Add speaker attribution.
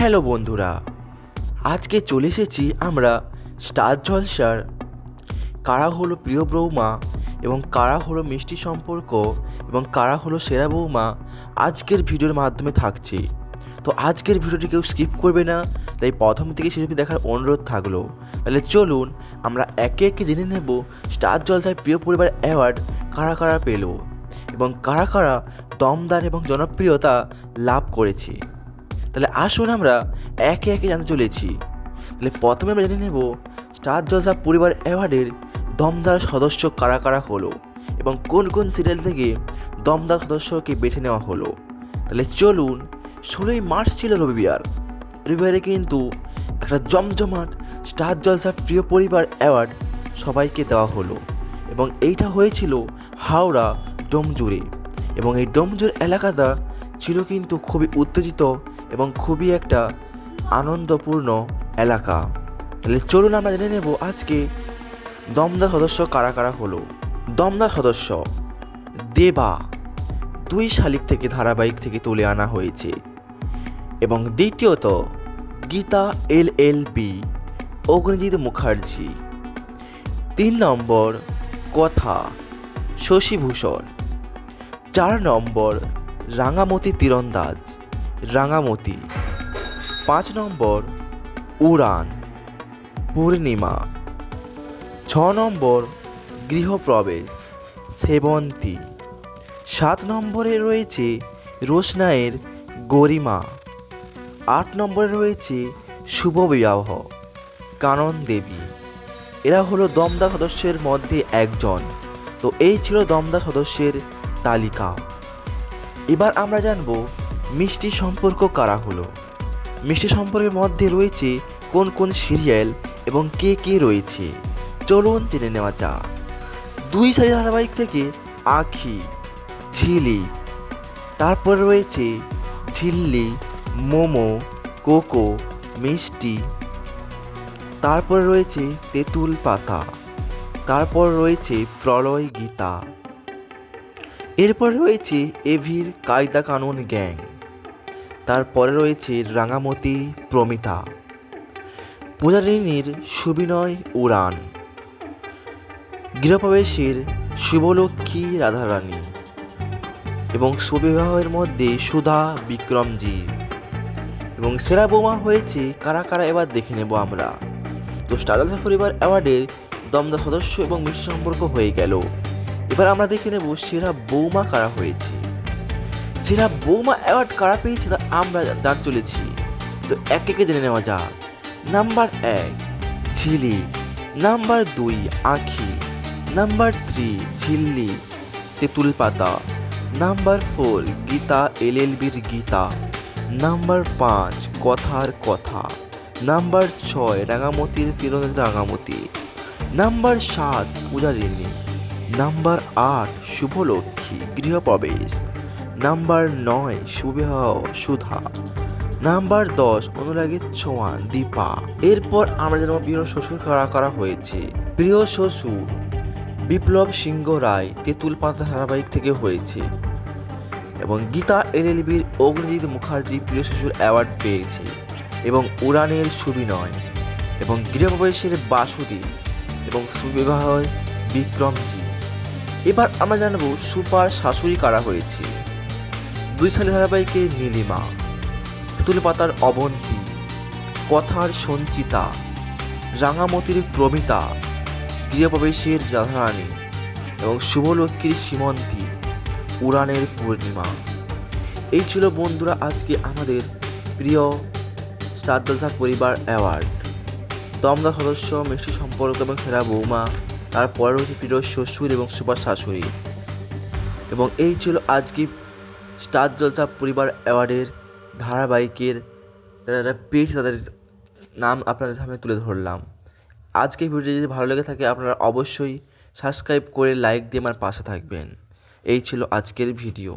Speaker 1: Hello বন্ধুরা, আজকে চলে এসেছি আমরা স্টার জলসার, কারা হলো প্রিয় বৌমা এবং কারা হলো মিষ্টি সম্পর্ক এবং কারা হলো সেরা বৌমা আজকের ভিডিওর মাধ্যমে থাকছে। তো আজকের ভিডিওটি কেউ স্কিপ করবে না, তাই প্রথম থেকে অবধি দেখার অনুরোধ থাকল। তাহলে চলুন আমরা একে একে জেনে নেব স্টার জলসায় প্রিয় পরিবার অ্যাওয়ার্ড কারা কারা পেল এবং কারা কারা দমদার এবং জনপ্রিয়তা লাভ করেছে। তাহলে আসুন আমরা একে একে জানতে চলেছি। তাহলে প্রথমে আমরা জেনে নেব, স্টার জলসা পরিবার অ্যাওয়ার্ডের দমদার সদস্য কারা কারা হলো এবং কোন কোন সিরিয়াল থেকে দমদার সদস্যকে বেছে নেওয়া হলো। তাহলে চলুন, ষোলোই মার্চ ছিল রবিবার। রবিবারে কিন্তু একটা জমজমাট স্টার জলসা প্রিয় পরিবার অ্যাওয়ার্ড সবাইকে দেওয়া হলো এবং এইটা হয়েছিল হাওড়া ডোমজুড়ে এবং এই ডোমজুর এলাকাটা ছিল কিন্তু খুবই উত্তেজিত এবং খুবই একটা আনন্দপূর্ণ এলাকা। তাহলে চলুন আমরা জেনে নেব আজকে দমদার সদস্য কারা কারা হলো। দমদার সদস্য দেবা, দুই শালিক থেকে ধারাবাহিক থেকে তুলে আনা হয়েছে। এবং দ্বিতীয়ত Gita L L B, Agnijit Mukherjee. তিন নম্বর কথা শশীভূষণ। চার নম্বর রাঙামতি তীরন্দাজ। রাঙামতি। পাঁচ নম্বর, উড়ান, পূর্ণিমা। ছ নম্বর, গৃহপ্রবেশ, সেবন্তী। সাত নম্বরে রয়েছে রোশনায়ের গরিমা। আট নম্বরে রয়েছে শুভ বিবাহ কানন দেবী। এরা হলো দমদা সদস্যের মধ্যে একজন। তো এই ছিল দমদা সদস্যের তালিকা। এবার আমরা জানব মিষ্টি সম্পর্ক কারা হলো? মিষ্টি সম্পর্কের মধ্যে রয়েছে কোন কোন সিরিয়াল এবং কে কে রয়েছে? চলুন জেনে নেওয়া যাক। দুই সারি ধারাবাহিক থেকে আখি, ঝিলি। তারপর রয়েছে ঝিল্লি, মোমো, কোকো, মিষ্টি। তারপর রয়েছে তেঁতুল পাতা। তারপর রয়েছে প্রলয় গীতা। এরপর রয়েছে এভির কায়দা কানুন গ্যাং। তারপরে রয়েছে রাঙামতি, প্রমিতা। পূজারিণীর সুবিনয় উড়ান। গৃহপ্রবেশের শুভলক্ষ্মী রাধারানী এবং সুবিবাহের মধ্যে সুধা বিক্রমজি। এবং সেরা বোমা হয়েছে কারা কারা এবার দেখে নেব আমরা। তো স্টারজা পরিবার অ্যাওয়ার্ডের দমদা সদস্য এবং মিশ্র সম্পর্ক হয়ে গেল। এবার আমরা দেখে নেব সেরা বৌমা কারা হয়েছে। সেরা বৌমা অ্যাওয়ার্ড কারা পেয়েছে তা আমরা জানতে চলেছি। তো এক একে জেনে নেওয়া যাক। নাম্বার এক, ঝিলি। নাম্বার দুই, আঁখি। নাম্বার থ্রি ঝিল্লি। তেঁতুল পাতা। নাম্বার ফোর গীতা এলএলবির গীতা। নাম্বার পাঁচ, কথার কথা। নাম্বার ছয়, রাঙামতির তিরোধ রাঙামতি। নাম্বার সাত, পূজারিণী। নাম্বার আট, শুভলক্ষ্মী, গৃহপ্রবেশ। নাম্বার নয় সুবিবাহ সুধা। নাম্বার দশ অনুরাগের ছোঁয়া দীপা। এরপর আমরা যেন প্রিয় শ্বশুর কারা করা হয়েছে। প্রিয় শ্বশুর, বিপ্লব সিংহ রায় তেঁতুল পাতা ধারাবাহিক থেকে হয়েছে এবং গীতা এলএলবির অগ্নিজিৎ মুখার্জি প্রিয় শ্বশুর অ্যাওয়ার্ড পেয়েছে এবং উড়ানের সুবিনয় এবং গৃহপ্রবেশের বাসুদী এবং সুবিবাহ বিক্রমজি। এবার আমরা জানব সুপার শাশুড়ি কারা হয়েছে। দুই সালে ধারাবাহিকে নীলিমা তেঁতুল পাতার অবন্তী, কথার সঞ্চিতা, রাঙামতির প্রমিতা, গৃহপ্রবেশের রাধারানী এবং শুভলক্ষ্মীর সীমন্তী, উড়ানের পূর্ণিমা। এই ছিল বন্ধুরা আজকে আমাদের প্রিয় স্টার পরিবার অ্যাওয়ার্ড। দমদা সদস্য মিষ্টি সম্পর্ক এবং সেরা বৌমা, তারপরে রয়েছে প্রিয় শ্বশুর এবং সুপার শাশুড়ি। এবং এই ছিল আজকে স্টার জলসা পরিবার অ্যাওয়ার্ডের ধারাবাহিকের যারা যারা পেয়েছে তাদের নাম আপনাদের সামনে তুলে ধরলাম। আজকে ভিডিও যদি ভালো লেগে থাকে, আপনারা অবশ্যই সাবস্ক্রাইব করে লাইক দিয়ে আমার পাশে থাকবেন। এই ছিল আজকের ভিডিও।